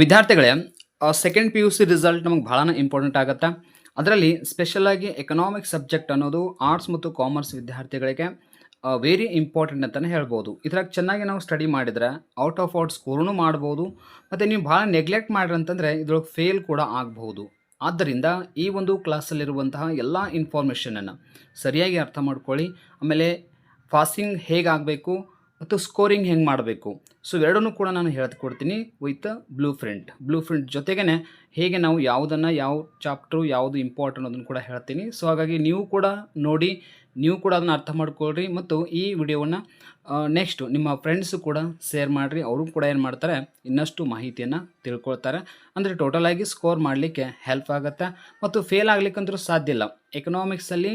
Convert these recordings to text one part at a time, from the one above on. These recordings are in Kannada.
ವಿದ್ಯಾರ್ಥಿಗಳೇ second P U C result ನಮಗೆ ಭಾಳ ಇಂಪಾರ್ಟೆಂಟ್ ಆಗುತ್ತೆ. ಅದರಲ್ಲಿ ಸ್ಪೆಷಲಾಗಿ ಎಕನಾಮಿಕ್ ಸಬ್ಜೆಕ್ಟ್ ಅನ್ನೋದು ಆರ್ಟ್ಸ್ ಮತ್ತು ಕಾಮರ್ಸ್ ವಿದ್ಯಾರ್ಥಿಗಳಿಗೆ ವೆರಿ ಇಂಪಾರ್ಟೆಂಟ್ ಅಂತಲೇ ಹೇಳ್ಬೋದು. ಇದ್ರಾಗ ಚೆನ್ನಾಗಿ ನಾವು ಸ್ಟಡಿ ಮಾಡಿದರೆ ಔಟ್ ಆಫ್ ಔಟ್ ಸ್ಕೋರ್ನು ಮಾಡ್ಬೋದು. ಮತ್ತು ನೀವು ಭಾಳ ನೆಗ್ಲೆಕ್ಟ್ ಮಾಡಿರಿ ಅಂತಂದರೆ ಇದ್ರೊಳಗೆ ಫೇಲ್ ಕೂಡ ಆಗ್ಬೋದು. ಆದ್ದರಿಂದ ಈ ಒಂದು ಕ್ಲಾಸಲ್ಲಿರುವಂತಹ ಎಲ್ಲ ಇನ್ಫಾರ್ಮೇಷನನ್ನು ಸರಿಯಾಗಿ ಅರ್ಥ ಮಾಡ್ಕೊಳ್ಳಿ. ಆಮೇಲೆ ಪಾಸಿಂಗ್ ಹೇಗಾಗಬೇಕು ಮತ್ತು ಸ್ಕೋರಿಂಗ್ ಹೆಂಗೆ ಮಾಡಬೇಕು? ಸೊ ಎರಡನ್ನೂ ಕೂಡ ನಾನು ಹೇಳ್ಕೊಡ್ತೀನಿ with blueprint blueprint ಜೊತೆಗೇ ಹೇಗೆ ನಾವು ಯಾವುದನ್ನು, ಯಾವ ಚಾಪ್ಟ್ರು ಯಾವುದು ಇಂಪಾರ್ಟೆಂಟ್ ಅನ್ನೋದನ್ನು ಕೂಡ ಹೇಳ್ತೀನಿ. ಸೊ ಹಾಗಾಗಿ ನೀವು ಕೂಡ ನೋಡಿ ನೀವು ಕೂಡ ಅದನ್ನು ಅರ್ಥ ಮಾಡ್ಕೊಳ್ರಿ ಮತ್ತು ಈ ವಿಡಿಯೋವನ್ನು ನೆಕ್ಸ್ಟು ನಿಮ್ಮ ಫ್ರೆಂಡ್ಸು ಕೂಡ ಶೇರ್ ಮಾಡಿರಿ, ಅವರು ಕೂಡ ಏನು ಮಾಡ್ತಾರೆ, ಇನ್ನಷ್ಟು ಮಾಹಿತಿಯನ್ನು ತಿಳ್ಕೊಳ್ತಾರೆ. ಅಂದರೆ ಟೋಟಲಾಗಿ ಸ್ಕೋರ್ ಮಾಡಲಿಕ್ಕೆ ಹೆಲ್ಪ್ ಆಗುತ್ತೆ ಮತ್ತು ಫೇಲ್ ಆಗ್ಲಿಕ್ಕಂತೂ ಸಾಧ್ಯ ಇಲ್ಲ. ಎಕನಾಮಿಕ್ಸಲ್ಲಿ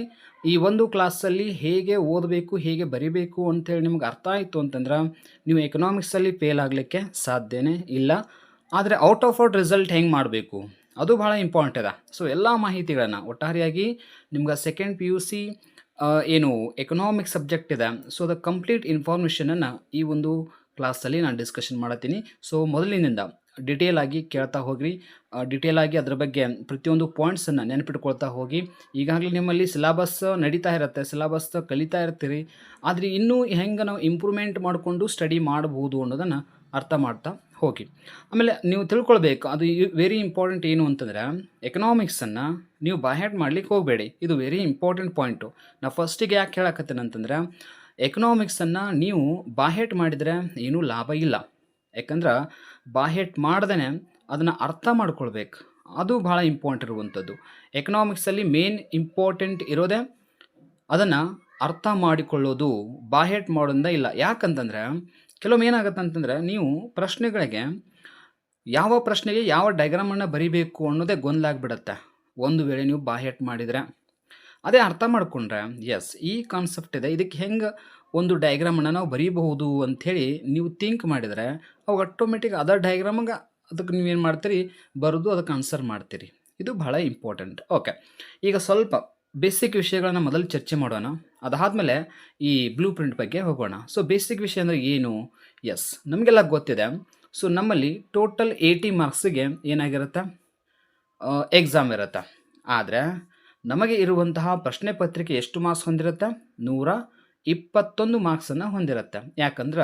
ಈ ಒಂದು ಕ್ಲಾಸಲ್ಲಿ ಹೇಗೆ ಓದಬೇಕು, ಹೇಗೆ ಬರಿಬೇಕು ಅಂಥೇಳಿ ನಿಮ್ಗೆ ಅರ್ಥ ಆಯಿತು ಅಂತಂದ್ರೆ ನೀವು ಎಕನಾಮಿಕ್ಸಲ್ಲಿ ಫೇಲ್ ಆಗಲಿಕ್ಕೆ ಸಾಧ್ಯನೇ ಇಲ್ಲ. ಆದರೆ ಔಟ್ ಆಫ್ ಔಟ್ ರಿಸಲ್ಟ್ ಹೆಂಗೆ ಮಾಡಬೇಕು? ಅದು ಭಾಳ ಇಂಪಾರ್ಟೆಂಟ್ ಅದ. ಸೊ ಎಲ್ಲ ಮಾಹಿತಿಗಳನ್ನು ಒಟ್ಟಾರೆಯಾಗಿ ನಿಮ್ಗೆ ಸೆಕೆಂಡ್ ಪಿ ಯು ಸಿ ಏನು ಎಕನಾಮಿಕ್ ಸಬ್ಜೆಕ್ಟ್ ಇದೆ. ಸೊ ದ ಕಂಪ್ಲೀಟ್ ಇನ್ಫಾರ್ಮೇಷನನ್ನು ಈ ಒಂದು ಕ್ಲಾಸಲ್ಲಿ ನಾನು ಡಿಸ್ಕಷನ್ ಮಾಡತ್ತೀನಿ ಸೊ ಮೊದಲಿನಿಂದ ಡಿಟೇಲ್ ಆಗಿ ಕೇಳ್ತಾ ಹೋಗ್ರಿ. ಡಿಟೇಲ್ ಆಗಿ ಅದರ ಬಗ್ಗೆ ಪ್ರತಿಯೊಂದು ಪಾಯಿಂಟ್ಸನ್ನು ನೆನಪಿಟ್ಕೊಳ್ತಾ ಹೋಗಿ. ಈಗಾಗಲೇ ನಿಮ್ಮಲ್ಲಿ ಸಿಲಾಬಸ್ ನಡೀತಾ ಇರುತ್ತೆ ಸಿಲಾಬಸ್ ಕಲಿತಾ ಇರ್ತೀರಿ. ಆದರೆ ಇನ್ನೂ ಹೆಂಗೆ ನಾವು ಇಂಪ್ರೂವ್ಮೆಂಟ್ ಮಾಡಿಕೊಂಡು ಸ್ಟಡಿ ಮಾಡಬಹುದು ಅನ್ನೋದನ್ನು ಅರ್ಥ ಮಾಡ್ತಾ ಹೋಗಿ. ಆಮೇಲೆ ನೀವು ತಿಳ್ಕೊಳ್ಬೇಕು, ಅದು ವೆರಿ ಇಂಪಾರ್ಟೆಂಟ್ ಏನು ಅಂತಂದರೆ ಎಕನಾಮಿಕ್ಸನ್ನು ನೀವು ಬಾಹ್ಯಾಟ್ ಮಾಡ್ಲಿಕ್ಕೆ ಹೋಗಬೇಡಿ. ಇದು ವೆರಿ ಇಂಪಾರ್ಟೆಂಟ್ ಪಾಯಿಂಟು ನಾ ಫಸ್ಟಿಗೆ ಯಾಕೆ ಹೇಳಕತ್ತೇನೆ ಅಂತಂದರೆ ಎಕನಾಮಿಕ್ಸನ್ನು ನೀವು ಬಾಹ್ಯಾಟ್ ಮಾಡಿದರೆ ಏನೂ ಲಾಭ ಇಲ್ಲ. ಯಾಕಂದ್ರೆ ಬಾಹ್ಯಾಟ್ ಮಾಡ್ದೇ ಅದನ್ನು ಅರ್ಥ ಮಾಡ್ಕೊಳ್ಬೇಕು. ಅದು ಭಾಳ ಇಂಪಾರ್ಟೆಂಟ್ ಇರುವಂಥದ್ದು ಎಕನಾಮಿಕ್ಸಲ್ಲಿ ಮೇನ್ ಇಂಪಾರ್ಟೆಂಟ್ ಇರೋದೇ ಅದನ್ನು ಅರ್ಥ ಮಾಡಿಕೊಳ್ಳೋದು. ಬಾಹ್ಯಾಟ್ ಮಾಡೋದಿಂದ ಇಲ್ಲ. ಯಾಕಂತಂದರೆ ಕೆಲವೊಮ್ಮೆ ಏನಾಗುತ್ತೆ ಅಂತಂದರೆ ನೀವು ಪ್ರಶ್ನೆಗಳಿಗೆ ಯಾವ ಪ್ರಶ್ನೆಗೆ ಯಾವ ಡೈಗ್ರಾಮನ್ನು ಬರಿಬೇಕು ಅನ್ನೋದೇ ಗೊಂದಲ ಆಗಿಬಿಡುತ್ತೆ ಒಂದು ವೇಳೆ ನೀವು ಬಾಹೆಟ್ ಮಾಡಿದರೆ. ಅದೇ ಅರ್ಥ ಮಾಡಿಕೊಂಡ್ರೆ ಎಸ್ ಈ ಕಾನ್ಸೆಪ್ಟ್ ಇದೆ. ಇದಕ್ಕೆ ಹೆಂಗೆ ಒಂದು ಡಯಾಗ್ರಾಮನ್ನು ನಾವು ಬರೀಬಹುದು ಅಂಥೇಳಿ ನೀವು ಥಿಂಕ್ ಮಾಡಿದರೆ, ಅವಾಗ ಆಟೋಮೆಟಿಕ್ ಅದರ್ ಡಯಾಗ್ರಾಮಗೆ ಅದಕ್ಕೆ ನೀವೇನು ಮಾಡ್ತೀರಿ? ಬರೆದು ಅದಕ್ಕೆ ಆನ್ಸರ್ ಮಾಡ್ತೀರಿ. ಇದು ಬಹಳ ಇಂಪಾರ್ಟೆಂಟ್ ಓಕೆ ಈಗ ಸ್ವಲ್ಪ ಬೇಸಿಕ್ ವಿಷಯಗಳನ್ನ ಮೊದಲು ಚರ್ಚೆ ಮಾಡೋಣ. ಅದಾದಮೇಲೆ ಈ ಬ್ಲೂ ಪ್ರಿಂಟ್ ಬಗ್ಗೆ ಹೋಗೋಣ. ಸೊ ಬೇಸಿಕ್ ವಿಷಯ ಅಂದರೆ ಏನು? ಎಸ್ ನಮಗೆಲ್ಲ ಗೊತ್ತಿದೆ. ಸೊ ನಮ್ಮಲ್ಲಿ ಟೋಟಲ್ ಏಯ್ಟಿ ಮಾರ್ಕ್ಸಿಗೆ ಏನಾಗಿರುತ್ತೆ? ಎಕ್ಸಾಮ್ ಇರುತ್ತೆ. ಆದರೆ, ನಮಗೆ ಇರುವಂತಹ ಪ್ರಶ್ನೆ ಪತ್ರಿಕೆ ಎಷ್ಟು ಮಾರ್ಕ್ಸ್ ಹೊಂದಿರುತ್ತೆ? ನೂರ ಇಪ್ಪತ್ತೊಂದು ಮಾರ್ಕ್ಸನ್ನು ಹೊಂದಿರುತ್ತೆ. ಯಾಕಂದ್ರೆ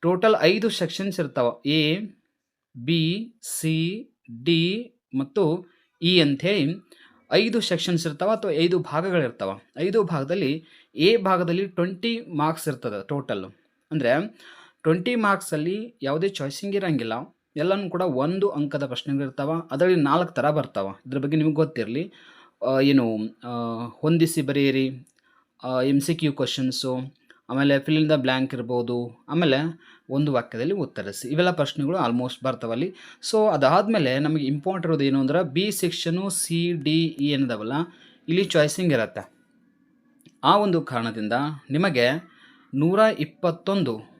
ಟೋಟಲ್ ಐದು ಸೆಕ್ಷನ್ಸ್ ಇರ್ತಾವೆ. ಎ ಬಿ ಸಿ ಡಿ ಮತ್ತು ಇ ಅಂಥೇಳಿ ಐದು ಸೆಕ್ಷನ್ಸ್ ಇರ್ತಾವ ಅಥವಾ ಐದು ಭಾಗಗಳಿರ್ತಾವೆ? ಐದು ಭಾಗದಲ್ಲಿ ಎ ಭಾಗದಲ್ಲಿ ಟ್ವೆಂಟಿ ಮಾರ್ಕ್ಸ್ ಇರ್ತದೆ ಟೋಟಲ್ಲು ಅಂದರೆ ಟ್ವೆಂಟಿ ಮಾರ್ಕ್ಸಲ್ಲಿ ಯಾವುದೇ ಚಾಯ್ಸಿಂಗ್ ಇರೋಂಗಿಲ್ಲ. ಎಲ್ಲನೂ ಕೂಡ ಒಂದು ಅಂಕದ ಪ್ರಶ್ನೆಗಳಿರ್ತಾವೆ ಅದರಲ್ಲಿ ನಾಲ್ಕು ಥರ ಬರ್ತಾವೆ. ಇದ್ರ ಬಗ್ಗೆ ನಿಮಗೆ ಗೊತ್ತಿರಲಿ. ಏನು ಹೊಂದಿಸಿ ಬರೆಯಿರಿ. ಎಂ ಸಿ ಕ್ಯೂ ಕ್ವಶನ್ಸು ಆಮೇಲೆ ಫಿಲ್ ಇನ್ ದ ಬ್ಲ್ಯಾಂಕ್ ಇರ್ಬೋದು. ಆಮೇಲೆ ಒಂದು ವಾಕ್ಯದಲ್ಲಿ ಉತ್ತರಿಸಿ. ಇವೆಲ್ಲ ಪ್ರಶ್ನೆಗಳು ಆಲ್ಮೋಸ್ಟ್ ಬರ್ತಾವಲ್ಲಿ. ಸೊ ಅದಾದಮೇಲೆ ನಮಗೆ ಇಂಪಾರ್ಟೆಂಟ್ ಇರೋದು ಏನು ಅಂದ್ರೆ B section C D E ಏನಿದಾವಲ್ಲ? ಇಲ್ಲಿ ಚಾಯ್ಸಿಂಗ್ ಇರುತ್ತೆ. ಆ ಒಂದು ಕಾರಣದಿಂದ ನಿಮಗೆ ನೂರ ಇಪ್ಪತ್ತೊಂದು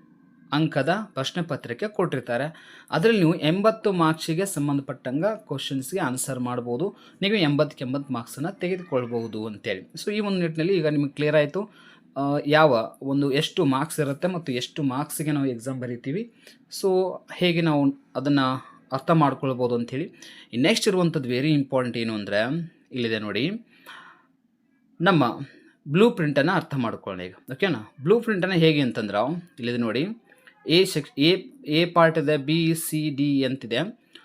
ಅಂಕದ ಪ್ರಶ್ನೆ ಪತ್ರಿಕೆ ಕೊಟ್ಟಿರ್ತಾರೆ. ಅದರಲ್ಲಿ ನೀವು ಎಂಬತ್ತು ಮಾರ್ಕ್ಸಿಗೆ ಸಂಬಂಧಪಟ್ಟಂಗೆ ಕ್ವಶನ್ಸ್ಗೆ ಆನ್ಸರ್ ಮಾಡ್ಬೋದು. ನೀವು ಎಂಬತ್ತಕ್ಕೆ ಎಂಬತ್ತು ಮಾರ್ಕ್ಸನ್ನು ತೆಗೆದುಕೊಳ್ಬಹುದು ಅಂತೇಳಿ. ಸೊ ಈ ಒಂದು ನಿಟ್ಟಿನಲ್ಲಿ ಈಗ ನಿಮಗೆ ಕ್ಲಿಯರ್ ಆಯಿತು. ಯಾವ ಒಂದು ಎಷ್ಟು ಮಾರ್ಕ್ಸ್ ಇರುತ್ತೆ ಮತ್ತು ಎಷ್ಟು ಮಾರ್ಕ್ಸಿಗೆ ನಾವು ಎಕ್ಸಾಮ್ ಬರಿತೀವಿ. ಸೊ ಹೇಗೆ ನಾವು ಅದನ್ನು ಅರ್ಥ ಮಾಡ್ಕೊಳ್ಬೋದು ಅಂಥೇಳಿ. ನೆಕ್ಸ್ಟ್ ಇರುವಂಥದ್ದು ವೆರಿ ಇಂಪಾರ್ಟೆಂಟ್ ಏನು ಅಂದರೆ, ಇಲ್ಲಿದೆ ನೋಡಿ. ನಮ್ಮ ಬ್ಲೂ ಪ್ರಿಂಟನ್ನು ಅರ್ಥ ಮಾಡ್ಕೊಳ್ಳಿ ಈಗ. ಓಕೆನಾ ಬ್ಲೂ ಪ್ರಿಂಟನ್ನು ಹೇಗೆ ಅಂತಂದ್ರೆ, ಇಲ್ಲಿದೆ ನೋಡಿ. A sec A A part ಇದೆ ಬಿ ಸಿ ಡಿ ಅಂತಿದೆ.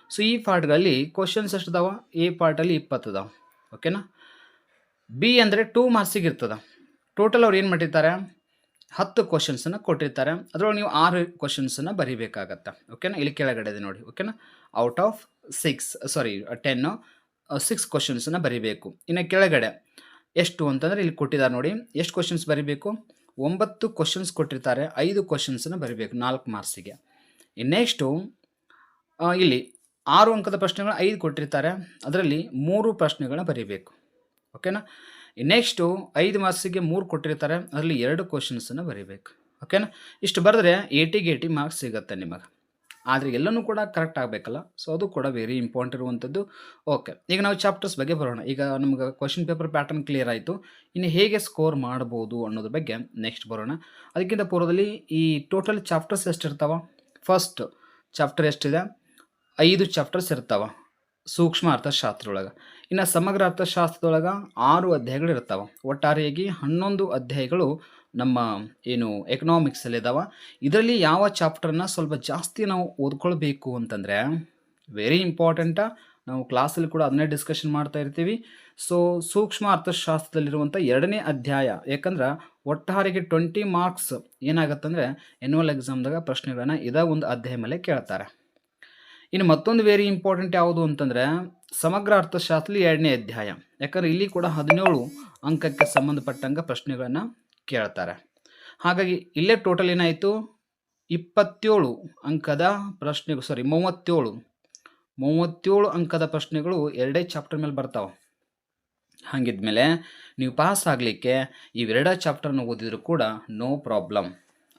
ಸೊ ಈ ಪಾರ್ಟ್ಗಳಲ್ಲಿ ಕ್ವಶನ್ಸ್ ಎಷ್ಟು ಅದಾವ? ಎ ಪಾರ್ಟಲ್ಲಿ ಇಪ್ಪತ್ತು ಅದಾವೆ. ಓಕೆನಾ ಬಿ ಅಂದರೆ ಟೂ ಮಾರ್ಕ್ಸಿಗೆ ಇರ್ತದೆ. ಟೋಟಲ್ ಅವ್ರು ಏನು ಮಾಡಿರ್ತಾರೆ? ಹತ್ತು ಕ್ವಶನ್ಸನ್ನು ಕೊಟ್ಟಿರ್ತಾರೆ. ಅದರೊಳಗೆ ನೀವು ಆರು ಕ್ವಶನ್ಸನ್ನು ಬರೀಬೇಕಾಗತ್ತೆ? ಓಕೆನಾ ಇಲ್ಲಿ ಕೆಳಗಡೆ ಇದೆ ನೋಡಿ. ಓಕೆನಾ out of six sorry ten six ಕ್ವಶನ್ಸನ್ನು ಬರೀಬೇಕು. ಇನ್ನು ಕೆಳಗಡೆ ಎಷ್ಟು ಅಂತಂದರೆ ಇಲ್ಲಿ ಕೊಟ್ಟಿದ್ದಾರೆ ನೋಡಿ. ಎಷ್ಟು ಕ್ವಶನ್ಸ್ ಬರೀಬೇಕು? ಒಂಬತ್ತು ಕ್ವಶನ್ಸ್ ಕೊಟ್ಟಿರ್ತಾರೆ. ಐದು ಕ್ವಶನ್ಸನ್ನು ಬರೀಬೇಕು ನಾಲ್ಕು ಮಾರ್ಕ್ಸಿಗೆ ನೆಕ್ಸ್ಟು ಇಲ್ಲಿ ಆರು ಅಂಕದ ಪ್ರಶ್ನೆಗಳು ಐದು ಕೊಟ್ಟಿರ್ತಾರೆ. ಅದರಲ್ಲಿ ಮೂರು ಪ್ರಶ್ನೆಗಳನ್ನ ಬರೀಬೇಕು. ಓಕೆನಾ ನೆಕ್ಸ್ಟು ಐದು ಮಾರ್ಕ್ಸಿಗೆ ಮೂರು ಕೊಟ್ಟಿರ್ತಾರೆ. ಅದರಲ್ಲಿ ಎರಡು ಕ್ವಶನ್ಸನ್ನು ಬರೀಬೇಕು. ಓಕೆನಾ ಇಷ್ಟು ಬರೆದ್ರೆ ಏಟಿಗೆ ಏಟಿ ಮಾರ್ಕ್ಸ್ ಸಿಗುತ್ತೆ ನಿಮಗೆ. ಆದರೆ ಎಲ್ಲನೂ ಕೂಡ ಕರೆಕ್ಟ್ ಆಗಬೇಕಲ್ಲ? ಸೊ ಅದು ಕೂಡ ವೆರಿ ಇಂಪಾರ್ಟೆಂಟ್ ಇರುವಂಥದ್ದು ಓಕೆ ಈಗ ನಾವು ಚಾಪ್ಟರ್ಸ್ ಬಗ್ಗೆ ಬರೋಣ. ಈಗ ನಮ್ಗೆ ಕ್ವಶನ್ ಪೇಪರ್ ಪ್ಯಾಟರ್ನ್ ಕ್ಲಿಯರ್ ಆಯಿತು. ಇನ್ನು ಹೇಗೆ ಸ್ಕೋರ್ ಮಾಡ್ಬೋದು ಅನ್ನೋದ್ರ ಬಗ್ಗೆ ನೆಕ್ಸ್ಟ್ ಬರೋಣ. ಅದಕ್ಕಿಂತ ಪೂರ್ವದಲ್ಲಿ ಈ ಟೋಟಲ್ ಚಾಪ್ಟರ್ಸ್ ಎಷ್ಟಿರ್ತಾವ? ಫಸ್ಟ್ ಚಾಪ್ಟರ್ ಎಷ್ಟಿದೆ? ಐದು ಚಾಪ್ಟರ್ಸ್ ಇರ್ತಾವೆ. ಸೂಕ್ಷ್ಮ ಅರ್ಥಶಾಸ್ತ್ರ ಒಳಗೆ ಇನ್ನು ಸಮಗ್ರ ಅರ್ಥಶಾಸ್ತ್ರದೊಳಗೆ ಆರು ಅಧ್ಯಾಯಗಳು ಇರ್ತಾವೆ ಒಟ್ಟಾರೆಯಾಗಿ ಹನ್ನೊಂದು ಅಧ್ಯಾಯಗಳು ನಮ್ಮ ಏನು ಎಕನಾಮಿಕ್ಸಲ್ಲಿ ಇದಾವೆ. ಇದರಲ್ಲಿ ಯಾವ ಚಾಪ್ಟರ್ನ ಸ್ವಲ್ಪ ಜಾಸ್ತಿ ನಾವು ಓದ್ಕೊಳ್ಬೇಕು ಅಂತಂದರೆ ವೆರಿ ಇಂಪಾರ್ಟೆಂಟ ನಾವು ಕ್ಲಾಸಲ್ಲಿ ಕೂಡ ಅದನ್ನೇ ಡಿಸ್ಕಷನ್ ಮಾಡ್ತಾ ಇರ್ತೀವಿ. ಸೊ ಸೂಕ್ಷ್ಮ ಅರ್ಥಶಾಸ್ತ್ರದಲ್ಲಿರುವಂಥ ಎರಡನೇ ಅಧ್ಯಾಯ, ಯಾಕಂದ್ರೆ ಒಟ್ಟಾರೆಗೆ ಟ್ವೆಂಟಿ ಮಾರ್ಕ್ಸ್ ಏನಾಗತ್ತಂದರೆ ಎನ್ಯುವಲ್ ಎಕ್ಸಾಮ್ದಾಗ ಪ್ರಶ್ನೆಗಳನ್ನ ಇದೇ ಒಂದು ಅಧ್ಯಾಯ ಮೇಲೆ ಕೇಳ್ತಾರೆ. ಇನ್ನು ಮತ್ತೊಂದು ವೆರಿ ಇಂಪಾರ್ಟೆಂಟ್ ಯಾವುದು ಅಂತಂದರೆ ಸಮಗ್ರ ಅರ್ಥಶಾಸ್ತ್ರಲಿ ಎರಡನೇ ಅಧ್ಯಾಯ. ಯಾಕಂದ್ರೆ ಇಲ್ಲಿ ಕೂಡ ಹದಿನೇಳು ಅಂಕಕ್ಕೆ ಸಂಬಂಧಪಟ್ಟಂಗ ಪ್ರಶ್ನೆಗಳನ್ನು ಕೇಳ್ತಾರೆ. ಹಾಗಾಗಿ ಇಲ್ಲೇ ಟೋಟಲ್ ಏನಾಯಿತು? ಇಪ್ಪತ್ತೇಳು ಅಂಕದ ಪ್ರಶ್ನೆಗಳು ಸಾರಿ ಮೂವತ್ತೇಳು. ಮೂವತ್ತೇಳು ಅಂಕದ ಪ್ರಶ್ನೆಗಳು ಎರಡೇ ಚಾಪ್ಟರ್ ಮೇಲೆ ಬರ್ತಾವೆ. ಹಾಗಿದ್ಮೇಲೆ ನೀವು ಪಾಸ್ ಆಗಲಿಕ್ಕೆ ಇವೆರಡ ಚಾಪ್ಟರ್ನ ಓದಿದರೂ ಕೂಡ ನೋ ಪ್ರಾಬ್ಲಮ್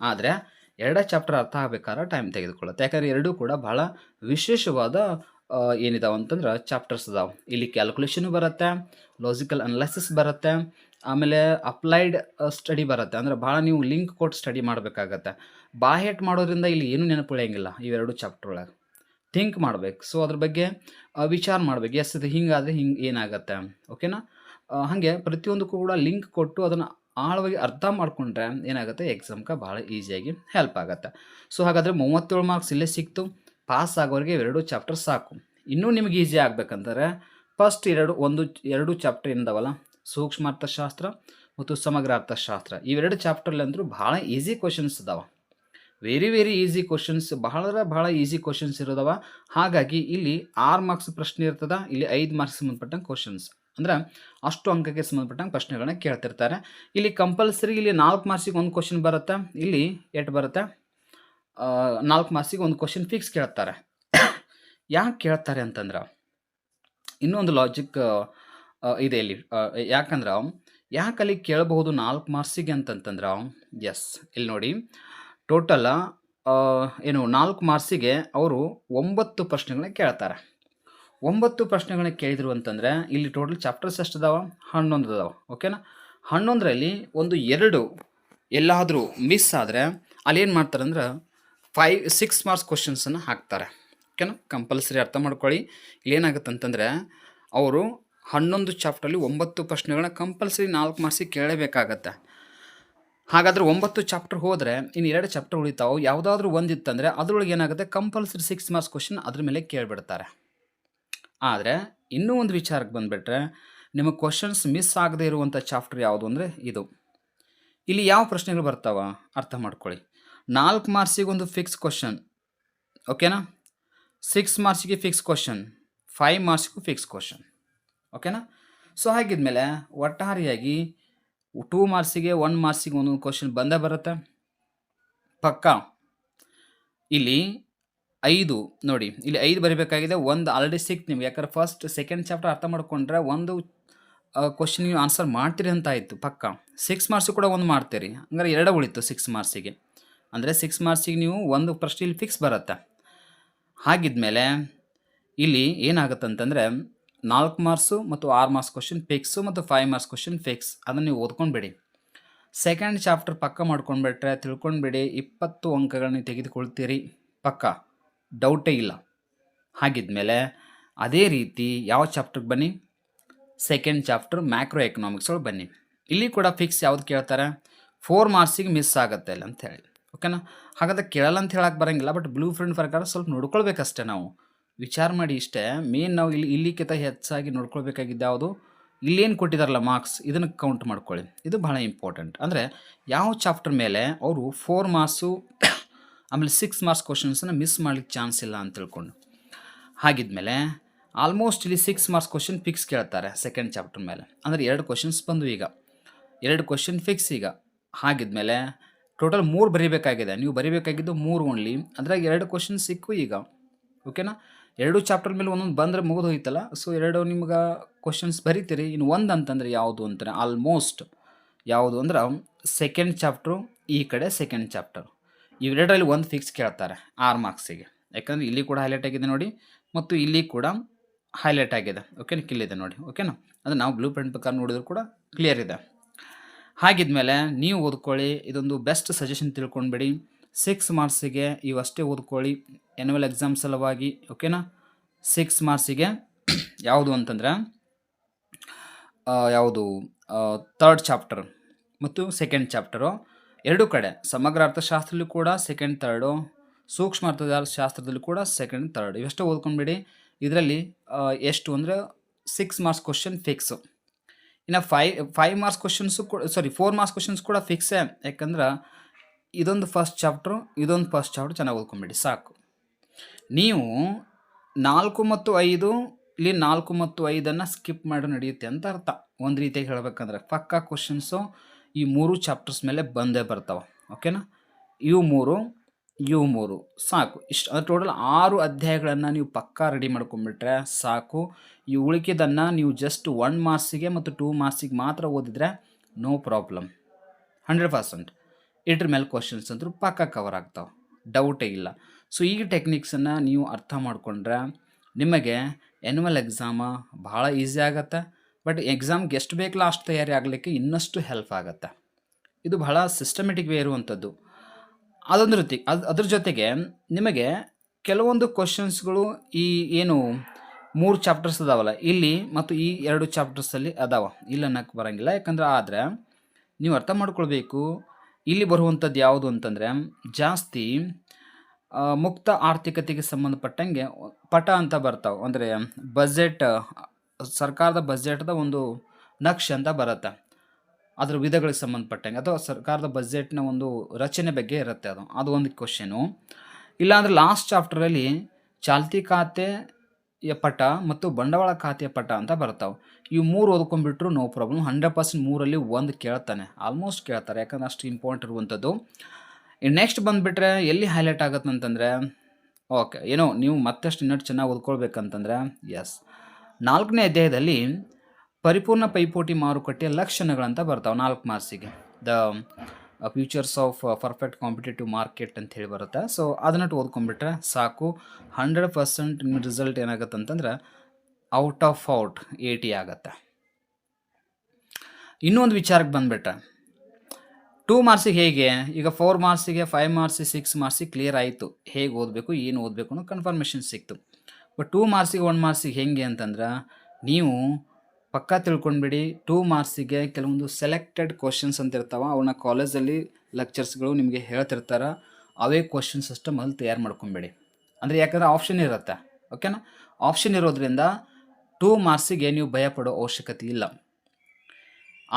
ಆದರೆ ಎರಡೇ ಚಾಪ್ಟರ್ ಅರ್ಥ ಆಗಬೇಕಾದ್ರೆ ಟೈಮ್ ತೆಗೆದುಕೊಳ್ಳುತ್ತೆ. ಯಾಕಂದರೆ ಎರಡೂ ಕೂಡ ಭಾಳ ವಿಶೇಷವಾದ ಏನಿದಾವೆ ಅಂತಂದ್ರೆ ಚಾಪ್ಟರ್ಸ್ ಅದಾವೆ. ಇಲ್ಲಿ ಕ್ಯಾಲ್ಕುಲೇಷನು ಬರುತ್ತೆ ಲಾಜಿಕಲ್ ಅನಾಲಿಸಿಸ್ ಬರುತ್ತೆ, ಆಮೇಲೆ ಅಪ್ಲೈಡ್ ಸ್ಟಡಿ ಬರುತ್ತೆ. ಅಂದರೆ ಭಾಳ ನೀವು ಲಿಂಕ್ ಕೊಟ್ಟು ಸ್ಟಡಿ ಮಾಡಬೇಕಾಗತ್ತೆ. ಬಾಹೆಟ್ ಮಾಡೋದ್ರಿಂದ ಇಲ್ಲಿ ಏನೂ ನೆನಪುಳಿಯಂಗಿಲ್ಲ ಇವೆರಡು ಚಾಪ್ಟರ್ ಒಳಗೆ. ಥಿಂಕ್ ಮಾಡ್ಬೇಕು. ಸೊ ಅದ್ರ ಬಗ್ಗೆ ವಿಚಾರ ಮಾಡ್ಬೇಕು. ಎಸ್ ಇದು ಹಿಂಗಾದರೆ ಹಿಂಗೆ ಏನಾಗತ್ತೆ. ಓಕೆನಾ ಹಾಗೆ ಪ್ರತಿಯೊಂದಕ್ಕೂ ಕೂಡ ಲಿಂಕ್ ಕೊಟ್ಟು ಅದನ್ನು ಆಳವಾಗಿ ಅರ್ಥ ಮಾಡಿಕೊಂಡ್ರೆ ಏನಾಗುತ್ತೆ? ಎಕ್ಸಾಮ್ಗೆ ಭಾಳ ಈಸಿಯಾಗಿ ಹೆಲ್ಪ್ ಆಗುತ್ತೆ. ಸೊ ಹಾಗಾದರೆ ಮೂವತ್ತೇಳು ಮಾರ್ಕ್ಸ್ ಇಲ್ಲೇ ಸಿಕ್ತು. ಪಾಸ್ ಆಗೋರಿಗೆ ಇವೆರಡು ಚಾಪ್ಟರ್ ಸಾಕು. ಇನ್ನೂ ನಿಮಗೆ ಈಸಿ ಆಗಬೇಕಂದ್ರೆ ಫಸ್ಟ್ ಎರಡು, ಒಂದು, ಎರಡು ಚಾಪ್ಟರ್ ಏನಿದಾವಲ್ಲ ಸೂಕ್ಷ್ಮ ಅರ್ಥಶಾಸ್ತ್ರ ಮತ್ತು ಸಮಗ್ರ ಅರ್ಥಶಾಸ್ತ್ರ. ಇವೆರಡು ಚಾಪ್ಟರ್ಲಿ ಅಂದರೂ ಭಾಳ ಈಸಿ ಕ್ವಶನ್ಸ್ ಇದಾವೆ ವೆರಿ ವೆರಿ ಈಸಿ ಕ್ವಶನ್ಸ್ ಬಹಳ ಭಾಳ ಈಸಿ ಕ್ವಶನ್ಸ್ ಇರೋದವ. ಹಾಗಾಗಿ ಇಲ್ಲಿ ಆರು ಮಾರ್ಕ್ಸ್ ಪ್ರಶ್ನೆ ಇರ್ತದೆ, ಇಲ್ಲಿ ಐದು ಮಾರ್ಕ್ಸ್ ಸಂಬಂಧಪಟ್ಟಂಗೆ ಕ್ವಶನ್ಸ್ ಅಂದ್ರೆ ಅಷ್ಟು ಅಂಕಕ್ಕೆ ಸಂಬಂಧಪಟ್ಟಂಗೆ ಪ್ರಶ್ನೆಗಳನ್ನ ಕೇಳ್ತಿರ್ತಾರೆ. ಇಲ್ಲಿ ಕಂಪಲ್ಸರಿ ಇಲ್ಲಿ ನಾಲ್ಕು ಮಾರ್ಕ್ಸಿಗೆ ಒಂದು ಕ್ವಶನ್ ಬರುತ್ತೆ, ಇಲ್ಲಿ ಎಷ್ಟು ಬರುತ್ತೆ ನಾಲ್ಕು ಮಾಸಿಗೆ ಒಂದು ಕ್ವಶನ್ ಫಿಕ್ಸ್ ಕೇಳ್ತಾರೆ. ಯಾಕೆ ಕೇಳ್ತಾರೆ ಅಂತಂದ್ರೆ, ಇನ್ನೊಂದು ಲಾಜಿಕ್ ಇದೆ ಇಲ್ಲಿ. ಯಾಕಂದ್ರೆ, ಯಾಕೆ ಅಲ್ಲಿ ಕೇಳಬಹುದು ನಾಲ್ಕು ಮಾರ್ಕ್ಸಿಗೆ ಅಂತಂತಂದ್ರೆ ಎಸ್ ಇಲ್ಲಿ ನೋಡಿ. ಟೋಟಲ್ ಏನು ನಾಲ್ಕು ಮಾರ್ಕ್ಸಿಗೆ ಅವರು ಒಂಬತ್ತು ಪ್ರಶ್ನೆಗಳನ್ನ ಕೇಳ್ತಾರೆ. ಒಂಬತ್ತು ಪ್ರಶ್ನೆಗಳನ್ನ ಕೇಳಿದ್ರು ಅಂತಂದರೆ, ಇಲ್ಲಿ ಟೋಟಲ್ ಚಾಪ್ಟರ್ಸ್ ಎಷ್ಟು ಅದಾವ ಹನ್ನೊಂದು ಅದಾವ ಓಕೆನಾ ಹನ್ನೊಂದರಲ್ಲಿ ಒಂದು ಎರಡು ಎಲ್ಲಾದರೂ ಮಿಸ್ ಆದರೆ ಅಲ್ಲಿ ಏನು ಫೈವ್ ಸಿಕ್ಸ್ ಮಾರ್ಕ್ಸ್ ಕ್ವಶನ್ಸನ್ನು ಹಾಕ್ತಾರೆ. ಓಕೆನಾ? ಕಂಪಲ್ಸರಿ ಅರ್ಥ ಮಾಡ್ಕೊಳ್ಳಿ. ಇಲ್ಲಿ ಏನಾಗುತ್ತೆ ಅಂತಂದರೆ, ಅವರು ಹನ್ನೊಂದು ಚಾಪ್ಟರಲ್ಲಿ ಒಂಬತ್ತು ಪ್ರಶ್ನೆಗಳನ್ನ ಕಂಪಲ್ಸರಿ ನಾಲ್ಕು ಮಾರ್ಕ್ಸಿಗೆ ಕೇಳಬೇಕಾಗತ್ತೆ. ಹಾಗಾದ್ರೆ ಒಂಬತ್ತು ಚಾಪ್ಟರ್ ಹೋದರೆ, ಇನ್ನು ಎರಡು ಚಾಪ್ಟರ್ ಉಳಿತಾವೆ? ಯಾವುದಾದ್ರೂ ಒಂದಿತ್ತಂದರೆ ಅದರೊಳಗೆ ಏನಾಗುತ್ತೆ? ಕಂಪಲ್ಸರಿ ಸಿಕ್ಸ್ ಮಾರ್ಕ್ಸ್ ಕ್ವಶನ್ ಅದ್ರ ಮೇಲೆ ಕೇಳಿಬಿಡ್ತಾರೆ. ಆದರೆ, ಇನ್ನೂ ಒಂದು ವಿಚಾರಕ್ಕೆ ಬಂದುಬಿಟ್ರೆ, ನಿಮಗೆ ಕ್ವಶನ್ಸ್ ಮಿಸ್ ಆಗದೆ ಇರುವಂಥ ಚಾಪ್ಟರ್ ಯಾವುದು ಅಂದರೆ ಇದು. ಇಲ್ಲಿ ಯಾವ ಪ್ರಶ್ನೆಗಳು ಬರ್ತಾವ? ಅರ್ಥ ಮಾಡ್ಕೊಳ್ಳಿ. ನಾಲ್ಕು ಮಾರ್ಕ್ಸಿಗೆ ಒಂದು ಫಿಕ್ಸ್ ಕ್ವಶನ್ ಓಕೆನಾ ಸಿಕ್ಸ್ ಮಾರ್ಕ್ಸಿಗೆ ಫಿಕ್ಸ್ ಕ್ವಶನ್ ಫೈವ್ ಮಾರ್ಕ್ಸ್ಗೂ ಫಿಕ್ಸ್ ಕ್ವಶನ್ ಓಕೆನಾ ಸೊ ಹಾಗಿದ್ಮೇಲೆ ಒಟ್ಟಾರಿಯಾಗಿ ಟೂ ಮಾರ್ಕ್ಸಿಗೆ ಒನ್ ಮಾರ್ಕ್ಸಿಗೆ ಒಂದೊಂದು ಕ್ವಶನ್ ಬಂದೇ ಬರುತ್ತೆ. ಪಕ್ಕಾ ಇಲ್ಲಿ ಐದು ನೋಡಿ, ಇಲ್ಲಿ ಐದು ಬರೀಬೇಕಾಗಿದೆ. ಒಂದು ಆಲ್ರೆಡಿ ಸಿಕ್ತು ನಿಮ್ಗೆ. ಯಾಕಂದ್ರೆ ಫಸ್ಟ್ ಸೆಕೆಂಡ್ ಚಾಪ್ಟರ್ ಅರ್ಥ ಮಾಡ್ಕೊಂಡ್ರೆ ಒಂದು ಕ್ವಶನ್ ನೀವು ಆನ್ಸರ್ ಮಾಡ್ತೀರಿ ಅಂತ ಆಯಿತು ಪಕ್ಕ. ಸಿಕ್ಸ್ ಮಾರ್ಕ್ಸು ಕೂಡ ಒಂದು ಮಾಡ್ತೀರಿ. ಹಂಗಾರೆ ಎರಡು ಉಳಿತು ಸಿಕ್ಸ್ ಮಾರ್ಕ್ಸಿಗೆ. ಅಂದರೆ ಸಿಕ್ಸ್ ಮಾರ್ಕ್ಸಿಗೆ ನೀವು ಒಂದು ಪ್ರಶ್ನೆ ಇಲ್ಲಿ ಫಿಕ್ಸ್ ಬರುತ್ತೆ. ಹಾಗಿದ್ಮೇಲೆ ಇಲ್ಲಿ ಏನಾಗುತ್ತೆ ಅಂತಂದರೆ ನಾಲ್ಕು ಮಾರ್ಕ್ಸು ಮತ್ತು ಆರು ಮಾರ್ಕ್ಸ್ ಕ್ವಶನ್ ಫಿಕ್ಸು ಮತ್ತು ಫೈವ್ ಮಾರ್ಕ್ಸ್ ಕ್ವಶನ್ ಫಿಕ್ಸ್ ಅದನ್ನು ನೀವು ಓದ್ಕೊಂಡ್ಬಿಡಿ. ಸೆಕೆಂಡ್ ಚಾಪ್ಟರ್ ಪಕ್ಕ ಮಾಡ್ಕೊಂಡ್ಬಿಟ್ರೆ ತಿಳ್ಕೊಂಡ್ಬಿಡಿ ಇಪ್ಪತ್ತು ಅಂಕಗಳನ್ನ ತೆಗೆದುಕೊಳ್ತೀರಿ. ಪಕ್ಕ. ಡೌಟೇ ಇಲ್ಲ. ಹಾಗಿದ್ಮೇಲೆ ಅದೇ ರೀತಿ ಯಾವ ಚಾಪ್ಟರ್ಗೆ ಬನ್ನಿ? ಸೆಕೆಂಡ್ ಚಾಪ್ಟರ್ ಮ್ಯಾಕ್ರೋ ಎಕನಾಮಿಕ್ಸ್ ಒಳಗೆ ಬನ್ನಿ. ಇಲ್ಲಿ ಕೂಡ ಫಿಕ್ಸ್ ಯಾವ್ದು ಕೇಳ್ತಾರೆ? ಫೋರ್ ಮಾರ್ಕ್ಸಿಗೆ ಮಿಸ್ ಆಗುತ್ತೆ ಇಲ್ಲ ಅಂತ ಹೇಳಿ ಓಕೆನಾ? ಹಾಗಾದ್ರೆ ಕೇಳಲ್ಲ ಅಂತ ಹೇಳಕ್ಕೆ ಬರೋಂಗಿಲ್ಲ ಬಟ್ ಬ್ಲೂ ಪ್ರಿಂಟ್ ಪ್ರಕಾರ ಸ್ವಲ್ಪ ನೋಡ್ಕೊಳ್ಬೇಕಷ್ಟೇ ನಾವು. ವಿಚಾರ ಮಾಡಿ ಇಷ್ಟೇ ಮೇನ್ ನಾವು ಇಲ್ಲಿ, ಇಲ್ಲಿಕ್ಕಿಂತ ಹೆಚ್ಚಾಗಿ ನೋಡ್ಕೊಳ್ಬೇಕಾಗಿದ್ದು ಯಾವುದು? ಇಲ್ಲೇನು ಕೊಟ್ಟಿದ್ದಾರಲ್ಲ ಮಾರ್ಕ್ಸ್ ಇದನ್ನು ಕೌಂಟ್ ಮಾಡ್ಕೊಳ್ಳಿ. ಇದು ಬಹಳ ಇಂಪಾರ್ಟೆಂಟ್ ಅಂದರೆ ಯಾವ ಚಾಪ್ಟರ್ ಮೇಲೆ ಅವರು ಫೋರ್ ಮಾರ್ಕ್ಸು ಆಮೇಲೆ ಸಿಕ್ಸ್ ಮಾರ್ಕ್ಸ್ ಕ್ವಶನ್ಸನ್ನು ಮಿಸ್ ಮಾಡ್ಲಿಕ್ಕೆ ಚಾನ್ಸ್ ಇಲ್ಲ ಅಂತ ತಿಳ್ಕೊಂಡು. ಹಾಗಿದ್ಮೇಲೆ ಆಲ್ಮೋಸ್ಟ್ ಇಲ್ಲಿ ಸಿಕ್ಸ್ ಮಾರ್ಕ್ಸ್ ಕ್ವಶನ್ ಫಿಕ್ಸ್ ಕೇಳ್ತಾರೆ ಸೆಕೆಂಡ್ ಚಾಪ್ಟರ್ ಮೇಲೆ. ಅಂದರೆ ಎರಡು ಕ್ವಶನ್ಸ್ ಬಂದು ಈಗ ಎರಡು ಕ್ವಶನ್ ಫಿಕ್ಸ್ ಈಗ. ಹಾಗಿದ್ಮೇಲೆ ಟೋಟಲ್ ಮೂರು ಬರೀಬೇಕಾಗಿದೆ. ನೀವು ಬರೀಬೇಕಾಗಿದ್ದು ಮೂರು ಓನ್ಲಿ ಅದ್ರಾಗ ಎರಡು ಕ್ವಶನ್ ಸಿಕ್ಕು ಈಗ. ಓಕೆನಾ ಎರಡು ಚಾಪ್ಟರ್ ಮೇಲೆ ಒಂದೊಂದು ಬಂದರೆ ಮುಗಿದು ಹೋಯ್ತಲ್ಲ? ಸೊ ಎರಡು ನಿಮ್ಗೆ ಕ್ವಶನ್ಸ್ ಬರೀತೀರಿ. ಇನ್ನು ಒಂದು ಅಂತಂದರೆ ಯಾವುದು ಅಂತಾರೆ? ಆಲ್ಮೋಸ್ಟ್ ಯಾವುದು ಅಂದ್ರೆ ಸೆಕೆಂಡ್ ಚಾಪ್ಟ್ರು ಈ ಕಡೆ ಸೆಕೆಂಡ್ ಚಾಪ್ಟರ್ ಇವೆರಡರಲ್ಲಿ ಒಂದು ಫಿಕ್ಸ್ ಕೇಳ್ತಾರೆ, ಆರು ಮಾರ್ಕ್ಸಿಗೆ ಯಾಕಂದರೆ ಇಲ್ಲಿ ಕೂಡ ಹೈಲೈಟ್ ಆಗಿದೆ ನೋಡಿ, ಮತ್ತು ಇಲ್ಲಿ ಕೂಡ ಹೈಲೈಟ್ ಆಗಿದೆ. ಓಕೆನಾ ಕಿಲ್ಲಿದೆ ನೋಡಿ. ಓಕೆನಾ ಅದು ನಾವು ಬ್ಲೂ ಪ್ರಿಂಟ್ ಪ್ರಕಾರ ನೋಡಿದ್ರು ಕೂಡ ಕ್ಲಿಯರ್ ಇದೆ. ಹಾಗಿದ್ಮೇಲೆ ನೀವು ಓದ್ಕೊಳ್ಳಿ, ಇದೊಂದು ಬೆಸ್ಟ್ ಸಜೆಷನ್ ತಿಳ್ಕೊಂಡ್ಬಿಡಿ. ಸಿಕ್ಸ್ ಮಾರ್ಕ್ಸಿಗೆ ಇವಷ್ಟೇ ಓದ್ಕೊಳ್ಳಿ ಎನ್ಯುವಲ್ ಎಕ್ಸಾಮ್ ಸಲುವಾಗಿ ಓಕೆನಾ ಸಿಕ್ಸ್ ಮಾರ್ಕ್ಸಿಗೆ ಯಾವುದು ಅಂತಂದ್ರೆ ಯಾವುದು ತರ್ಡ್ ಚಾಪ್ಟರ್ ಮತ್ತು ಸೆಕೆಂಡ್ ಚಾಪ್ಟರು ಎರಡೂ ಕಡೆ, ಸಮಗ್ರ ಅರ್ಥಶಾಸ್ತ್ರದಲ್ಲೂ ಕೂಡ ಸೆಕೆಂಡ್ ತರ್ಡು ಸೂಕ್ಷ್ಮ ಅರ್ಥಶಾಸ್ತ್ರದಲ್ಲೂ ಕೂಡ ಸೆಕೆಂಡ್ ತರ್ಡ್ ಇವೆಷ್ಟೋ ಓದ್ಕೊಂಡ್ಬಿಡಿ. ಇದರಲ್ಲಿ ಎಷ್ಟು ಅಂದರೆ ಸಿಕ್ಸ್ ಮಾರ್ಕ್ಸ್ ಕ್ವಶನ್ ಫಿಕ್ಸು ಇನ್ನು ಫೈ ಫೈವ್ ಮಾರ್ಕ್ಸ್ ಕ್ವಶನ್ಸು ಕೂಡ ಸಾರಿ ಫೋರ್ ಮಾರ್ಕ್ಸ್ ಕ್ವಶನ್ಸ್ ಕೂಡ ಫಿಕ್ಸೇ ಯಾಕಂದ್ರೆ ಇದೊಂದು ಫಸ್ಟ್ ಚಾಪ್ಟ್ರು ಇದೊಂದು ಫಸ್ಟ್ ಚಾಪ್ಟ್ರು ಚೆನ್ನಾಗಿ ಓದ್ಕೊಂಬಿಡಿ, ಸಾಕು. ನೀವು ನಾಲ್ಕು ಮತ್ತು ಐದು ಇಲ್ಲಿ ನಾಲ್ಕು ಮತ್ತು ಐದನ್ನು ಸ್ಕಿಪ್ ಮಾಡಿ ನಡೆಯುತ್ತೆ ಅಂತ ಅರ್ಥ. ಒಂದು ರೀತಿಯಾಗಿ ಹೇಳಬೇಕಂದ್ರೆ ಪಕ್ಕಾ ಕ್ವಶನ್ಸು ಈ ಮೂರು ಚಾಪ್ಟರ್ಸ್ ಮೇಲೆ ಬಂದೇ ಬರ್ತಾವೆ ಓಕೆನಾ ಇವು ಮೂರು. ಇವು ಮೂರು. ಸಾಕು. ಇಷ್ಟು, ಅದು ಟೋಟಲ್ ಆರು ಅಧ್ಯಾಯಗಳನ್ನು ನೀವು ಪಕ್ಕಾ ರೆಡಿ ಮಾಡ್ಕೊಂಬಿಟ್ರೆ ಸಾಕು. ಈ ಉಳಿಕೆದನ್ನು ನೀವು ಜಸ್ಟ್ ಒನ್ ಮಾರ್ಕ್ಸಿಗೆ ಮತ್ತು ಟೂ ಮಾರ್ಕ್ಸಿಗೆ ಮಾತ್ರ ಓದಿದರೆ ನೋ ಪ್ರಾಬ್ಲಮ್ ಹಂಡ್ರೆಡ್ ಪರ್ಸೆಂಟ್ ಇಟ್ರ ಮೇಲೆ ಕ್ವಶನ್ಸ್ ಅಂದರೂ ಪಕ್ಕ ಕವರ್ ಆಗ್ತಾವೆ. ಡೌಟೇ ಇಲ್ಲ. ಸೊ ಈ ಟೆಕ್ನಿಕ್ಸನ್ನು ನೀವು ಅರ್ಥ ಮಾಡಿಕೊಂಡ್ರೆ ನಿಮಗೆ ಎನ್ಯುವಲ್ ಎಕ್ಸಾಮ ಭಾಳ ಈಸಿ ಆಗುತ್ತೆ ಬಟ್ ಎಕ್ಸಾಮ್ಗೆ ಎಷ್ಟು ಬೇಕು ಲಾಸ್ಟ್ ತಯಾರಿ ಆಗಲಿಕ್ಕೆ ಇನ್ನಷ್ಟು ಹೆಲ್ಪ್ ಆಗುತ್ತೆ. ಇದು ಬಹಳ ಸಿಸ್ಟಮೆಟಿಕ್ ವೇ ಇರುವಂಥದ್ದು. ಅದೊಂದು ರೀತಿ. ಅದು, ಅದ್ರ ಜೊತೆಗೆ ನಿಮಗೆ ಕೆಲವೊಂದು ಕ್ವಶನ್ಸ್ಗಳು ಈ ಏನು ಮೂರು ಚಾಪ್ಟರ್ಸ್ ಅದಾವಲ್ಲ, ಇಲ್ಲಿ ಮತ್ತು ಈ ಎರಡು ಚಾಪ್ಟರ್ಸಲ್ಲಿ ಅದಾವ. ಇಲ್ಲ ಅನ್ನಕ್ಕೆ ಬರೋಂಗಿಲ್ಲ. ಯಾಕಂದ್ರೆ ಆದರೆ ನೀವು ಅರ್ಥ ಮಾಡ್ಕೊಳ್ಬೇಕು. ಇಲ್ಲಿ ಬರುವಂಥದ್ದು ಯಾವುದು ಅಂತಂದರೆ ಜಾಸ್ತಿ ಮುಕ್ತ ಆರ್ಥಿಕತೆಗೆ ಸಂಬಂಧಪಟ್ಟಂಗೆ ಪಟ ಅಂತ ಬರ್ತಾವೆ. ಅಂದರೆ ಬಜೆಟ್ ಸರ್ಕಾರದ ಬಜೆಟ್ದ ಒಂದು ನಕ್ಷೆ ಅಂತ ಬರುತ್ತೆ. ಅದ್ರ ವಿಧಗಳಿಗೆ ಸಂಬಂಧಪಟ್ಟಂಗೆ, ಅಥವಾ ಸರ್ಕಾರದ ಬಜೆಟ್ನ ಒಂದು ರಚನೆ ಬಗ್ಗೆ ಇರುತ್ತೆ ಅದು. ಅದು ಒಂದು ಕ್ವಶನು ಇಲ್ಲಾಂದರೆ ಲಾಸ್ಟ್ ಚಾಪ್ಟರಲ್ಲಿ ಚಾಲ್ತಿ ಖಾತೆಯ ಪಟ ಮತ್ತು ಬಂಡವಾಳ ಖಾತೆಯ ಪಟ ಅಂತ ಬರ್ತಾವೆ ಇವು ಮೂರು ಓದ್ಕೊಂಡ್ಬಿಟ್ರು ನೋ ಪ್ರಾಬ್ಲಮ್ ಹಂಡ್ರೆಡ್ ಪರ್ಸೆಂಟ್ ಮೂರಲ್ಲಿ ಒಂದು ಕೇಳ್ತಾನೆ. ಆಲ್ಮೋಸ್ಟ್ ಕೇಳ್ತಾರೆ, ಯಾಕಂದ್ರೆ ಅಷ್ಟು ಇಂಪಾರ್ಟೆಂಟ್ ಇರುವಂಥದ್ದು. ನೆಕ್ಸ್ಟ್ ಬಂದುಬಿಟ್ರೆ ಎಲ್ಲಿ ಹೈಲೈಟ್ ಆಗುತ್ತೆ ಅಂತಂದರೆ ಓಕೆ ಏನೋ, ನೀವು ಮತ್ತಷ್ಟು ಇನ್ನಷ್ಟು ಚೆನ್ನಾಗಿ ಓದ್ಕೊಳ್ಬೇಕಂತಂದರೆ ಎಸ್ ನಾಲ್ಕನೇ ಅಧ್ಯಾಯದಲ್ಲಿ ಪರಿಪೂರ್ಣ ಪೈಪೋಟಿ ಮಾರುಕಟ್ಟೆಯ ಲಕ್ಷಣಗಳಂತ ಬರ್ತಾವೆ ನಾಲ್ಕು ಮಾರ್ಸಿಗೆ. The futures of perfect competitive market ಅಂತ ಹೇಳಿ ಬರುತ್ತೆ? ಸೊ ಅದನ್ನ ಓದ್ಕೊಂಡ್ಬಿಟ್ರೆ ಸಾಕು. ಹಂಡ್ರೆಡ್ ಪರ್ಸೆಂಟ್ ನಿಮ್ಮ ರಿಸಲ್ಟ್ ಏನಾಗುತ್ತೆ ಅಂತಂದ್ರೆ ಔಟ್ ಆಫ್ ಔಟ್ ಏಟಿ ಆಗತ್ತೆ. ಇನ್ನೊಂದು ವಿಚಾರಕ್ಕೆ ಬಂದುಬಿಟ್ರೆ ಟೂ ಮಾರ್ಸಿಗೆ ಹೇಗೆ? ಈಗ ಫೋರ್ ಮಾರ್ಸಿಗೆ ಫೈವ್ ಮಾರ್ಸಿಗೆ ಸಿಕ್ಸ್ ಮಾರ್ಕ್ಸಿಗೆ ಕ್ಲಿಯರ್ ಆಯಿತು. ಹೇಗೆ ಓದಬೇಕು, ಏನು ಓದಬೇಕು ಅನ್ನೋ ಕನ್ಫರ್ಮೇಷನ್ ಸಿಕ್ತು. ಬಟ್ ಟೂ ಮಾರ್ಸಿಗೆ ಒನ್ ಮಾರ್ಸಿಗೆ ಹೇಗೆ ಅಂತಂದ್ರೆ, ನೀವು ಪಕ್ಕಾ ತಿಳ್ಕೊಂಡ್ಬಿಡಿ ಟೂ ಮಾರ್ಕ್ಸಿಗೆ ಕೆಲವೊಂದು ಸೆಲೆಕ್ಟೆಡ್ ಕ್ವಶನ್ಸ್ ಅಂತ ಇರ್ತಾವೆ ಅವನ್ನ ಕಾಲೇಜಲ್ಲಿ ಲೆಕ್ಚರ್ಸ್ಗಳು ನಿಮಗೆ ಹೇಳ್ತಿರ್ತಾರೆ, ಅವೇ ಕ್ವಶನ್ಸ್ ಅಷ್ಟು ಮೊದಲು ತಯಾರು ಮಾಡ್ಕೊಂಬೇಡಿ. ಅಂದರೆ ಯಾಕಂದರೆ ಆಪ್ಷನ್ ಇರುತ್ತೆ ಓಕೆನಾ ಆಪ್ಷನ್ ಇರೋದ್ರಿಂದ ಟೂ ಮಾರ್ಕ್ಸಿಗೆ ನೀವು ಭಯಪಡೋ ಅವಶ್ಯಕತೆ ಇಲ್ಲ.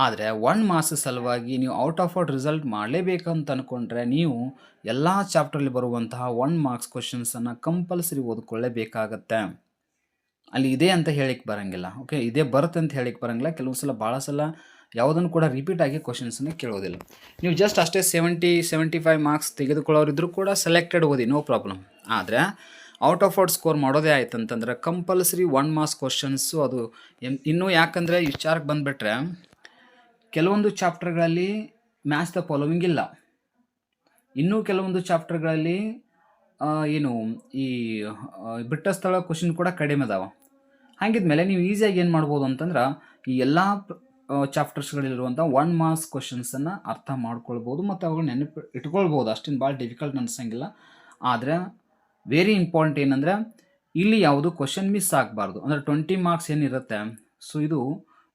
ಆದರೆ ಒನ್ ಮಾರ್ಕ್ಸ್ ಸಲುವಾಗಿ ನೀವು ಔಟ್ ಆಫ್ ಔಟ್ ರಿಸಲ್ಟ್ ಮಾಡಲೇಬೇಕಂತ ಅಂದ್ಕೊಂಡ್ರೆ ನೀವು ಎಲ್ಲ ಚಾಪ್ಟರಲ್ಲಿ ಬರುವಂತಹ ಒನ್ ಮಾರ್ಕ್ಸ್ ಕ್ವಶನ್ಸನ್ನು ಕಂಪಲ್ಸರಿ ಓದ್ಕೊಳ್ಳೇಬೇಕಾಗತ್ತೆ. ಅಲ್ಲಿ ಇದೆ ಅಂತ ಹೇಳಿಕ್ಕೆ ಬರೋಂಗಿಲ್ಲ ಓಕೆ ಇದೇ ಬರುತ್ತೆ ಅಂತ ಹೇಳಿಕ್ಕೆ ಬರೋಂಗಿಲ್ಲ. ಕೆಲವು ಸಲ ಭಾಳ ಸಲ ಯಾವುದನ್ನು ಕೂಡ ರಿಪೀಟ್ ಆಗಿ ಕ್ವಶನ್ಸನ್ನು ಕೇಳೋದಿಲ್ಲ. ನೀವು ಜಸ್ಟ್ ಅಷ್ಟೇ ಸೆವೆಂಟಿ ಸೆವೆಂಟಿ ಫೈವ್ ಮಾರ್ಕ್ಸ್ ತೆಗೆದುಕೊಳ್ಳೋರಿದ್ರು ಕೂಡ ಸೆಲೆಕ್ಟೆಡ್ ಓದಿ ನೋ ಪ್ರಾಬ್ಲಮ್ ಆದರೆ ಔಟ್ ಆಫ್ ಔಟ್ ಸ್ಕೋರ್ ಮಾಡೋದೇ ಆಯ್ತು ಅಂತಂದ್ರೆ ಕಂಪಲ್ಸರಿ ಒನ್ ಮಾರ್ಕ್ಸ್ ಕ್ವಶನ್ಸು ಅದು ಇನ್ನೂ ಯಾಕಂದರೆ ವಿಚಾರಕ್ಕೆ ಬಂದುಬಿಟ್ರೆ ಕೆಲವೊಂದು ಚಾಪ್ಟರ್ಗಳಲ್ಲಿ ಮ್ಯಾಥ್ಸ್ ದ ಫಾಲೋವಿಂಗ್ ಇಲ್ಲ. ಇನ್ನೂ ಕೆಲವೊಂದು ಚಾಪ್ಟರ್ಗಳಲ್ಲಿ ಏನು, ಈ ಬಿಟ್ಟ ಸ್ಥಳ ಕ್ವಶನ್ ಕೂಡ ಕಡಿಮೆ ಅದಾವ. ಹಾಗಿದ್ಮೇಲೆ ನೀವು ಈಸಿಯಾಗಿ ಏನು ಮಾಡ್ಬೋದು ಅಂತಂದ್ರೆ ಈ ಎಲ್ಲ ಚಾಪ್ಟರ್ಸ್ಗಳಲ್ಲಿರುವಂಥ ಒನ್ ಮಾರ್ಕ್ಸ್ ಕ್ವಶನ್ಸನ್ನು ಅರ್ಥ ಮಾಡ್ಕೊಳ್ಬೋದು ಮತ್ತು ಅವುಗಳು ನೆನಪು ಇಟ್ಕೊಳ್ಬೋದು. ಅಷ್ಟೇನು ಭಾಳ ಡಿಫಿಕಲ್ಟ್ ಅನ್ಸಂಗಿಲ್ಲ. ಆದರೆ ವೆರಿ ಇಂಪಾರ್ಟೆಂಟ್ ಏನಂದರೆ ಇಲ್ಲಿ ಯಾವುದು ಕ್ವಶನ್ ಮಿಸ್ ಆಗಬಾರ್ದು. ಅಂದರೆ ಟ್ವೆಂಟಿ ಮಾರ್ಕ್ಸ್ ಏನಿರುತ್ತೆ ಸೊ ಇದು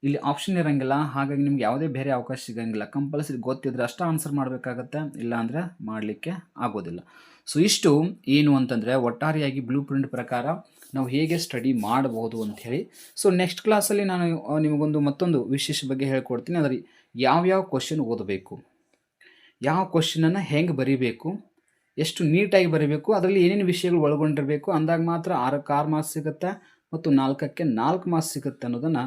ಇಲ್ಲಿ ಆಪ್ಷನ್ ಇರೋಂಗಿಲ್ಲ. ಹಾಗಾಗಿ ನಿಮ್ಗೆ ಯಾವುದೇ ಬೇರೆ ಅವಕಾಶ ಸಿಗೋಂಗಿಲ್ಲ. ಕಂಪಲ್ಸರಿ ಗೊತ್ತಿದ್ರೆ ಅಷ್ಟೇ ಆನ್ಸರ್ ಮಾಡಬೇಕಾಗತ್ತೆ. ಇಲ್ಲಾಂದರೆ ಮಾಡಲಿಕ್ಕೆ ಆಗೋದಿಲ್ಲ. ಸೊ ಇಷ್ಟು ಏನು ಅಂತಂದರೆ ಒಟ್ಟಾರೆಯಾಗಿ ಬ್ಲೂ ಪ್ರಿಂಟ್ ಪ್ರಕಾರ ನಾವು ಹೇಗೆ ಸ್ಟಡಿ ಮಾಡಬಹುದು ಅಂಥೇಳಿ ಸೊ ನೆಕ್ಸ್ಟ್ ಕ್ಲಾಸಲ್ಲಿ ನಾನು ನಿಮಗೊಂದು ಮತ್ತೊಂದು ವಿಶೇಷ ಬಗ್ಗೆ ಹೇಳ್ಕೊಡ್ತೀನಿ. ಅದರ ಯಾವ್ಯಾವ ಕ್ವಶನ್ ಓದಬೇಕು? ಯಾವ ಕ್ವಶನನ್ನು ಹೆಂಗೆ ಬರೀಬೇಕು? ಎಷ್ಟು ನೀಟಾಗಿ ಬರೀಬೇಕು? ಅದರಲ್ಲಿ ಏನೇನು ವಿಷಯಗಳು ಒಳಗೊಂಡಿರಬೇಕು? ಅಂದಾಗ ಮಾತ್ರ ಆರಕ್ಕೆ ಆರು ಮಾರ್ಕ್ಸ್ ಸಿಗುತ್ತೆ. ಮತ್ತು ನಾಲ್ಕಕ್ಕೆ ನಾಲ್ಕು ಮಾರ್ಕ್ಸ್ ಸಿಗುತ್ತೆ ಅನ್ನೋದನ್ನು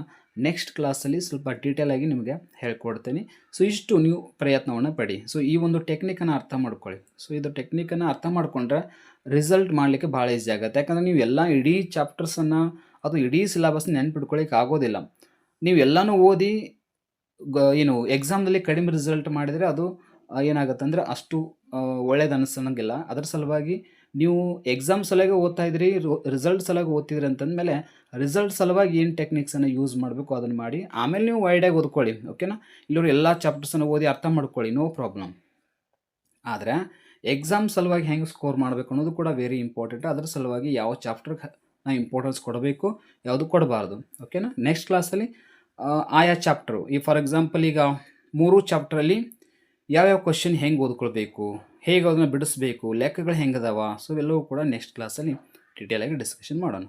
ನೆಕ್ಸ್ಟ್ ಕ್ಲಾಸಲ್ಲಿ ಸ್ವಲ್ಪ ಡೀಟೇಲ್ ಆಗಿ ನಿಮಗೆ ಹೇಳ್ಕೊಡ್ತೀನಿ. ಸೊ ಇಷ್ಟು ನೀವು ಪ್ರಯತ್ನವನ್ನು ಪಡಿ. ಸೊ ಈ ಒಂದು ಟೆಕ್ನಿಕನ್ನು ಅರ್ಥ ಮಾಡ್ಕೊಳ್ಳಿ. ಸೊ ಇದು ಟೆಕ್ನಿಕನ್ನು ಅರ್ಥ ಮಾಡಿಕೊಂಡ್ರೆ ರಿಸಲ್ಟ್ ಮಾಡಲಿಕ್ಕೆ ಭಾಳ ಈಸಿ ಆಗುತ್ತೆ. ಯಾಕಂದರೆ ನೀವು ಎಲ್ಲ ಇಡೀ ಚಾಪ್ಟರ್ಸನ್ನು ಅದು ಇಡೀ ಸಿಲೆಬಸ್ ನೆನ್ಪಿಟ್ಕೊಳ್ಳಿಕ್ಕೆ ಆಗೋದಿಲ್ಲ. ನೀವು ಎಲ್ಲನೂ ಓದಿ ಗ, ಏನು ಎಕ್ಸಾಮ್ನಲ್ಲಿ ಕಡಿಮೆ ರಿಸಲ್ಟ್ ಮಾಡಿದರೆ ಅದು ಏನಾಗುತ್ತೆ ಅಂದರೆ ಅಷ್ಟು ಒಳ್ಳೇದು ಅನ್ನಿಸ್ತಂಗಿಲ್ಲ ಅದರ ಸಲುವಾಗಿ ನೀವು ಎಕ್ಸಾಮ್ ಸಲುವಾಗಿ ಓದ್ತಾ ಇದ್ರಿ ರಿಸಲ್ಟ್ ಸಲುವಾಗಿ ಓದ್ತಿದ್ರಿ ಅಂತಂದಮೇಲೆ ರಿಸಲ್ಟ್ ಸಲುವಾಗಿ ಏನು ಟೆಕ್ನಿಕ್ಸನ್ನು ಯೂಸ್ ಮಾಡಬೇಕು ಅದನ್ನು ಮಾಡಿ, ಆಮೇಲೆ ನೀವು ವೈಡಾಗಿ ಓದ್ಕೊಳ್ಳಿ ಓಕೆನಾ ಇಲ್ಲವ್ರು ಎಲ್ಲ ಚಾಪ್ಟರ್ಸನ್ನು ಓದಿ ಅರ್ಥ ಮಾಡ್ಕೊಳ್ಳಿ ನೋ ಪ್ರಾಬ್ಲಮ್ ಆದರೆ ಎಕ್ಸಾಮ್ ಸಲುವಾಗಿ ಹೆಂಗೆ ಸ್ಕೋರ್ ಮಾಡಬೇಕು ಅನ್ನೋದು ಕೂಡ ವೆರಿ ಇಂಪಾರ್ಟೆಂಟ್ ಅದ್ರ ಸಲುವಾಗಿ ಯಾವ ಚಾಪ್ಟರ್ಗೆ ನಾವು ಇಂಪಾರ್ಟೆನ್ಸ್ ಕೊಡಬೇಕು, ಯಾವುದು ಕೊಡಬಾರ್ದು ಓಕೆನಾ ನೆಕ್ಸ್ಟ್ ಕ್ಲಾಸಲ್ಲಿ ಆಯಾ ಚಾಪ್ಟರು ಈ ಫಾರ್ ಎಕ್ಸಾಂಪಲ್ ಈಗ ಮೂರು ಚಾಪ್ಟ್ರಲ್ಲಿ ಯಾವ್ಯಾವ ಕ್ವಶನ್ ಹೆಂಗೆ ಓದ್ಕೊಳ್ಬೇಕು? ಹೇಗೆ ಅದನ್ನು ಬಿಡಿಸ್ಬೇಕು ಲೆಕ್ಕಗಳು ಹೆಂಗದವ ಸೊ ಇವೆಲ್ಲವೂ ಕೂಡ ನೆಕ್ಸ್ಟ್ ಕ್ಲಾಸಲ್ಲಿ ಡೀಟೇಲಾಗಿ ಡಿಸ್ಕಷನ್ ಮಾಡೋಣ.